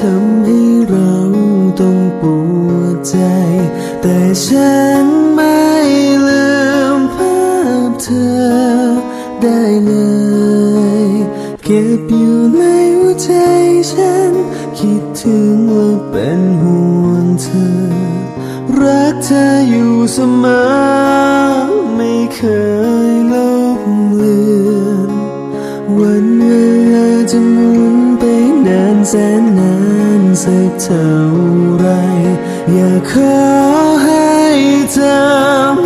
ทำให้เราต้องปวดใจ แต่ฉันไม่ลืมภาพเธอได้เลย เก็บอยู่ใน ใจฉัน คิดถึงว่าเป็นห่วงเธอ รักเธออยู่เสมอ ไม่เคยลบเลือนวันเวลาจะหมุนไปนานแสนนานสักเท่าไร อยากขอให้เธอ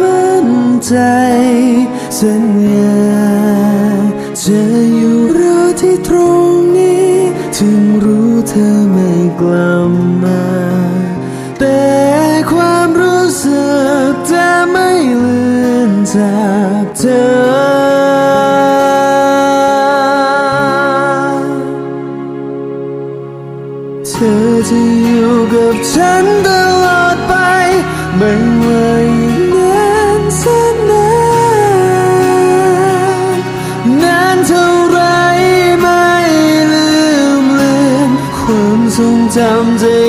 มั่นใจสัญญาจะอยู่รอที่ตรง ถึงรู้เธอไม่กลับมา แต่ความรู้สึกจะไม่เลือนจากเธอเธอจะอยู่กับฉัน ความทรงจำจะ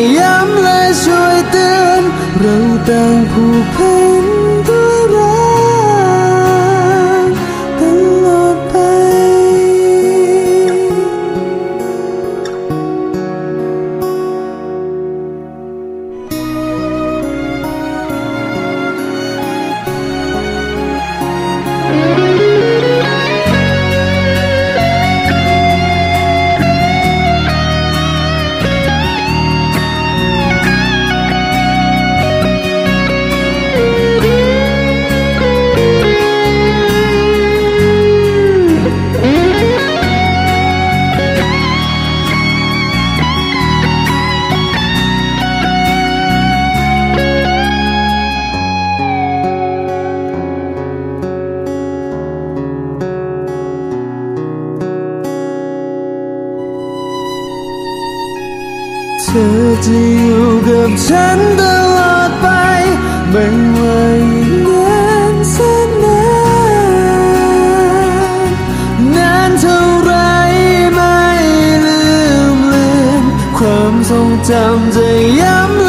ธอจะอยู่กับฉันตลอดไป ไม่ว่าอีกนานแสนนานนานเท่าไรไม่ลืมเลือนความทรงจำจะย้ำ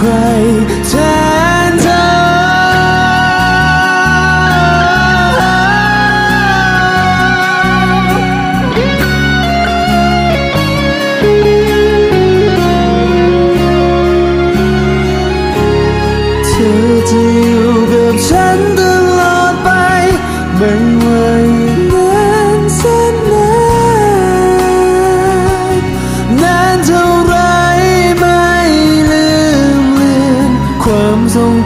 ใครแทนเธอเธอจะอยู่กับฉันตลอดไปไม่ว่า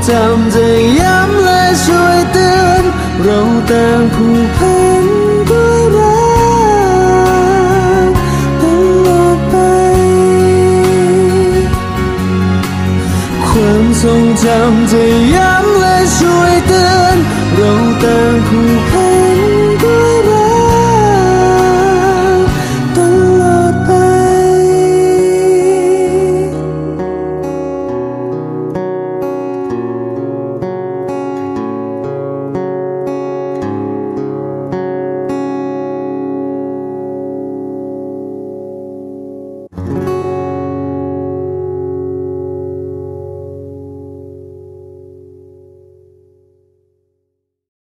จำจะย้ำและช่วยเตือนเราต่างผูกพันด้วยรักตลอดไป ความทรงจำจะย้ำและช่วย